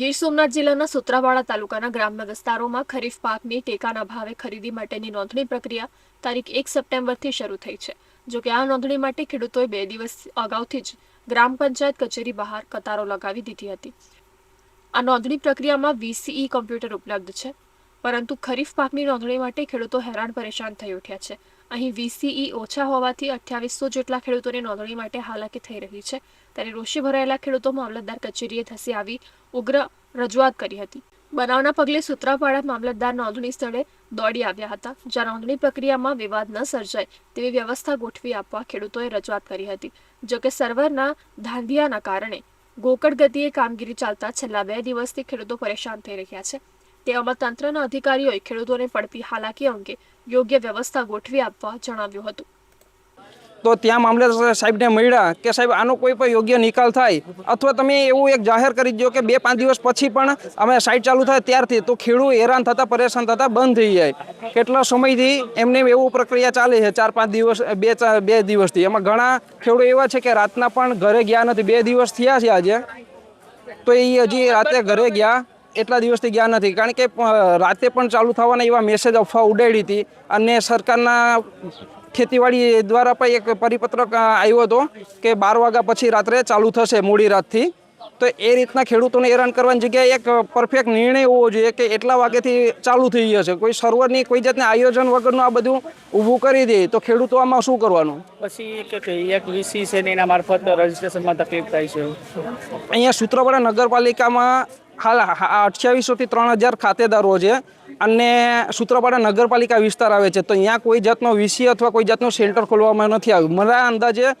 ગીર સોમનાથ જિલ્લાના સુત્રાવાડા તાલુકાના ગ્રામ્ય વિસ્તારોમાં ખરીફ પાકની ટેકાના ભાવે ખરીદી માટેની નોંધણી પ્રક્રિયા તારીખ એક સપ્ટેમ્બરથી શરૂ થઈ છે. જો કે આ નોંધણી માટે ખેડૂતોએ બે દિવસ અગાઉથી જ ગ્રામ પંચાયત કચેરી બહાર કતારો લગાવી દીધી હતી. આ નોંધણી પ્રક્રિયામાં વીસીઈ કોમ્પ્યુટર ઉપલબ્ધ છે, પરંતુ ખરીફ પાકની નોંધણી માટે ખેડૂતો હેરાન પરેશાન થઈ ઉઠ્યા છે. અહીં વીસીઈ ઓછા હોવાથી અઠ્યાવીસો જેટલા ખેડૂતોની નોંધણી માટે હાલાકી થઈ રહી છે. ત્યારે રોષે ભરાયેલા ખેડૂતો મામલતદાર કચેરીએ ધસી આવી ઉગ્ર રજૂઆત કરી હતી. બનાવના પગલે સૂત્રાપાડા મામલતદાર નોંધણી સ્થળે દોડી આવ્યા હતા, જ્યાં નોંધણી પ્રક્રિયામાં વિવાદ ન સર્જાય તેવી વ્યવસ્થા ગોઠવી આપવા ખેડૂતોએ રજૂઆત કરી હતી. જોકે સર્વરના ધાંધિયાના કારણે ગોકળ ગતિએ કામગીરી ચાલતા છેલ્લા બે દિવસથી ખેડૂતો પરેશાન થઈ રહ્યા છે. તેવામાં તંત્રના અધિકારીઓએ ખેડૂતોને પડતી હાલાકી અંગે યોગ્ય વ્યવસ્થા ગોઠવી આપવા જણાવ્યું હતું. તો ત્યાં મામલતદાર સાહેબને મળ્યા કે સાહેબ, આનો કોઈ પણ યોગ્ય નિકાલ થાય અથવા તમે એવું એક જાહેર કરી દો કે બે પાંચ દિવસ પછી પણ અમે સાઇટ ચાલુ થાય ત્યારથી તો ખેડૂત હેરાન થતાં, પરેશાન થતાં બંધ થઈ જાય. કેટલા સમયથી એમને એવું પ્રક્રિયા ચાલે છે? ચાર પાંચ દિવસ, બે બે દિવસથી. એમાં ઘણા ખેડૂતો એવા છે કે રાતના પણ ઘરે ગયા નથી. બે દિવસ થયા છે આજે. તો એ હજી રાતે ઘરે ગયા. એટલા દિવસથી ગયા નથી. કારણ કે રાતે પણ ચાલુ થવાના એવા મેસેજ અફવા ઉડાડી હતી અને સરકારના ખેતીવાડી દ્વારા પણ એક પરિપત્રક આવ્યો હતો કે બાર વાગ્યા પછી રાત્રે ચાલુ થશે મોડી રાતથી. તો એ રીતના ખેડૂતોને હેરાન કરવાની જગ્યાએ એક પરફેક્ટ નિર્ણય હોવો જોઈએ કે એટલા વાગ્યાથી ચાલુ થઈ જશે કોઈ સર્વરની કોઈ જાતના આયોજન વગરનું આ બધું ઊભું કરી દે તો ખેડૂતો આમાં શું કરવાનું? પછી એક વીસી છે એના મારફત રજિસ્ટ્રેશનમાં તકલીફ થાય છે. અહીંયા સૂત્રવાળા નગરપાલિકામાં હાલ અઠ્યાવીસોથી ત્રણ હજાર ખાતેદારો છે. અને સૂત્રાપાડા નગરપાલિકા વિસ્તાર આવે છે. તો અહીંયા કોઈ જાતનો વીસી અથવા કોઈ જાતનો સેન્ટર ખોલવામાં નથી આવ્યું. મારા અંદાજે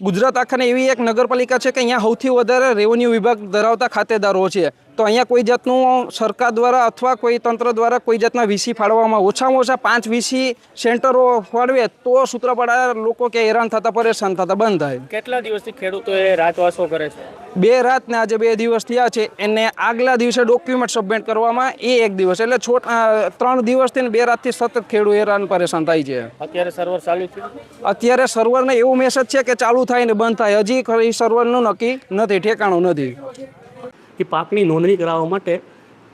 ગુજરાત આખાને એવી એક નગરપાલિકા છે કે અહીંયા સૌથી વધારે રેવન્યુ વિભાગ ધરાવતા ખાતેદારો છે. તો અહીંયા કોઈ જાતનું સરકાર દ્વારા અથવા કોઈ તંત્ર દ્વારા કોઈ જાતના વીસી ફાળવવામાં ઓછામાં ઓછા પાંચ વીસી સેન્ટરો ફાળવે તો સૂત્રપાડા લોકો કે હેરાન થતા પરેશાન થતા બંધ થાય. કેટલા દિવસથી ખેડૂતોએ રાતવાસો કરે છે? બે રાત ને આજે બે દિવસ થયા છે. એને આગલા દિવસે ડોક્યુમેન્ટ સબમિટ કરવામાં એ એક દિવસ. એટલે છો ત્રણ દિવસથી ને બે રાતથી સતત ખેડૂત હેરાન પરેશાન થાય છે. અત્યારે સર્વર ચાલુ છે? અત્યારે સર્વરને એવું મેસેજ છે કે ચાલુ થાય ને બંધ થાય. હજી સર્વરનું નક્કી નથી ઠેકાણું નથી. એ પાકની નોંધણી કરાવવા માટે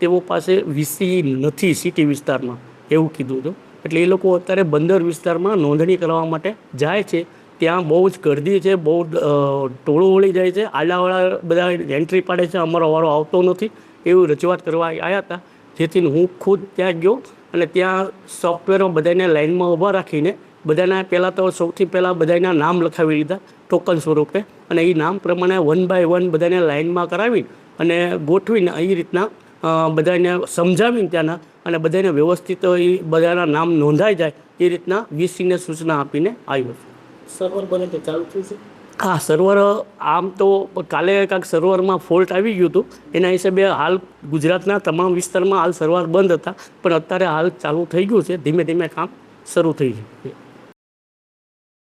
તેઓ પાસે વીસી નથી સિટી વિસ્તારમાં, એવું કીધું હતું. એટલે એ લોકો અત્યારે બંદર વિસ્તારમાં નોંધણી કરાવવા માટે જાય છે. ત્યાં બહુ જ ગર્દી છે, બહુ ટોળું વળી જાય છે. આડાવાળા બધા એન્ટ્રી પાડે છે, અમારો વારો આવતો નથી, એવું રજૂઆત કરવા આવ્યા હતા. જેથી હું ખુદ ત્યાં ગયો અને ત્યાં સોફ્ટવેરમાં બધાને લાઇનમાં ઊભા રાખીને બધાના પહેલાં તો સૌથી પહેલાં બધાના નામ લખાવી લીધા ટોકન સ્વરૂપે. અને એ નામ પ્રમાણે વન બાય વન બધાને લાઇનમાં કરાવી અને ગોઠવીને એ રીતના બધાને સમજાવીને ત્યાંના અને બધાને વ્યવસ્થિત એ બધાના નામ નોંધાઈ જાય એ રીતના વીસીને સૂચના આપીને આવ્યો છું. સર્વર બને તો ચાલુ થયું છે હા સર્વર આમ તો કાલે કાંક સર્વરમાં ફોલ્ટ આવી ગયું હતું. એના હિસાબે હાલ ગુજરાતના તમામ વિસ્તારમાં હાલ સર્વર બંધ હતા. પણ અત્યારે હાલ ચાલુ થઈ ગયું છે. ધીમે ધીમે કામ શરૂ થઈ ગયું